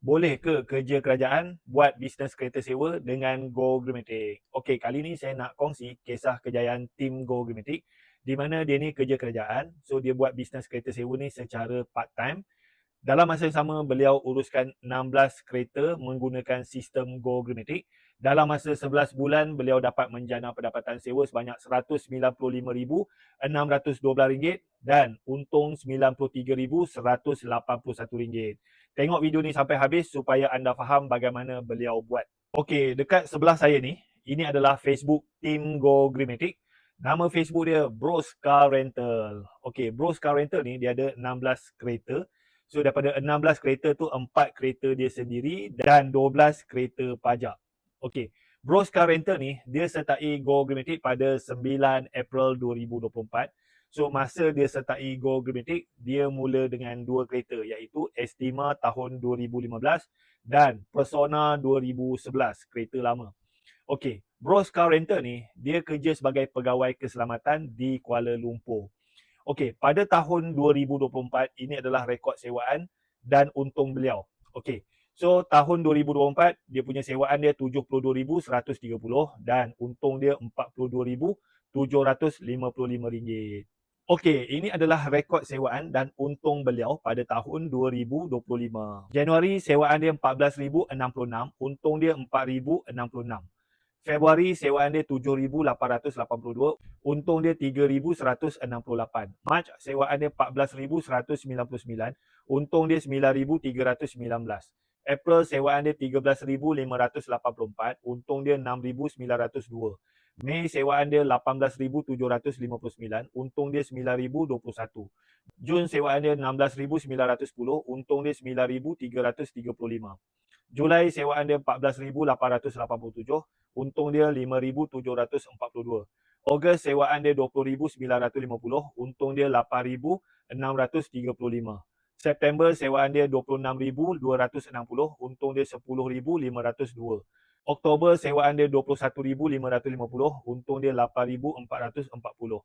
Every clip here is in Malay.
boleh ke kerja kerajaan buat bisnes kereta sewa dengan Go Gramatic? Okey, kali ni saya nak kongsi kisah kejayaan tim Go Gramatic di mana dia ni kerja kerajaan. So dia buat bisnes kereta sewa ni secara part time. Dalam masa yang sama beliau uruskan 16 kereta menggunakan sistem Go Gramatic. Dalam masa 11 bulan beliau dapat menjana pendapatan sewa sebanyak RM195,612 dan untung RM93,181. Tengok video ni sampai habis supaya anda faham bagaimana beliau buat. Okey, dekat sebelah saya ni, ini adalah Facebook Team Go Gramatic. Nama Facebook dia Bros Car Rental. Okey, Bros Car Rental ni dia ada 16 kereta. So daripada 16 kereta tu 4 kereta dia sendiri dan 12 kereta pajak. Okey, Bros Car Rental ni dia sertai Go Gramatic pada 9 April 2024. So masa dia sertai Go Gramatic, dia mula dengan dua kereta iaitu Estima tahun 2015 dan Persona 2011, kereta lama. Okey, Bros Car Rental ni dia kerja sebagai pegawai keselamatan di Kuala Lumpur. Okey, pada tahun 2024 ini adalah rekod sewaan dan untung beliau. Okey. So tahun 2024 dia punya sewaan dia 72,130 dan untung dia 42,755 ringgit. Okey, ini adalah rekod sewaan dan untung beliau pada tahun 2025. Januari sewaan dia 14,066, untung dia 4,066. Februari sewaan dia 7,882, untung dia 3,168. Mac sewaan dia 14,199, untung dia 9,319. April sewaan dia 13,584, untung dia 6,902. Mei sewaan dia 18,759, untung dia 9,021. Jun sewaan dia 16,910, untung dia 9,335. Julai sewaan dia 14,887, untung dia 5,742. Ogos sewaan dia 20,950, untung dia 8,635. September sewaan dia 26,260, untung dia 10,502. Oktober sewaan dia 21,550, untung dia 8,440.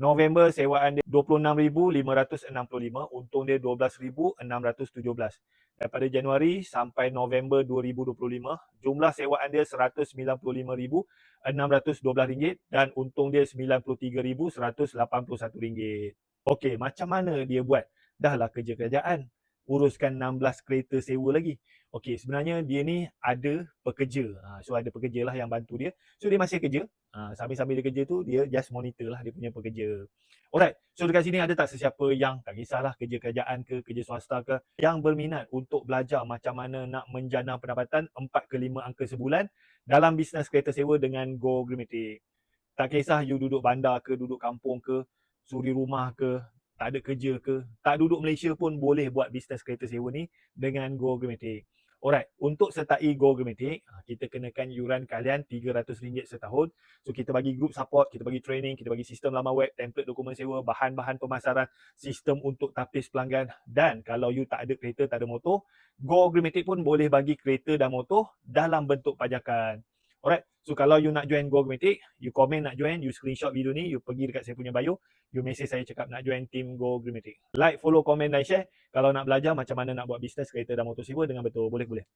November sewaan dia 26,565, untung dia 12,617. Daripada Januari sampai November 2025, jumlah sewaan dia RM195,612 dan untung dia RM93,181. Okey, macam mana dia buat? Dah lah kerja kerajaan. Uruskan 16 kereta sewa lagi. Okey, sebenarnya dia ni ada pekerja. Ha, so ada pekerja lah yang bantu dia. So dia masih kerja. Ha, sambil-sambil dia kerja tu, dia just monitor lah dia punya pekerja. Alright, so dekat sini ada tak sesiapa yang, tak kisahlah kerja kerajaan ke, kerja swasta ke, yang berminat untuk belajar macam mana nak menjana pendapatan 4 ke 5 angka sebulan dalam bisnes kereta sewa dengan Go Gramatic. Tak kisah you duduk bandar ke, duduk kampung ke, suri rumah ke, tak ada kerja ke, tak duduk Malaysia pun boleh buat bisnes kereta sewa ni dengan Go Gramatic. Alright, untuk sertai Go Gramatic, ha, kita kenakan yuran kalian RM300 setahun. So kita bagi group support, kita bagi training, kita bagi sistem laman web, template dokumen sewa, bahan-bahan pemasaran, sistem untuk tapis pelanggan dan kalau you tak ada kereta, tak ada motor, Go Gramatic pun boleh bagi kereta dan motor dalam bentuk pajakan. Alright, so kalau you nak join Go Agmatic, you komen nak join, you screenshot video ni, you pergi dekat saya punya bio, you message saya cakap nak join team Go Agmatic. Like, follow, komen dan share. Kalau nak belajar macam mana nak buat bisnes kereta dan motor sewa dengan betul, boleh-boleh.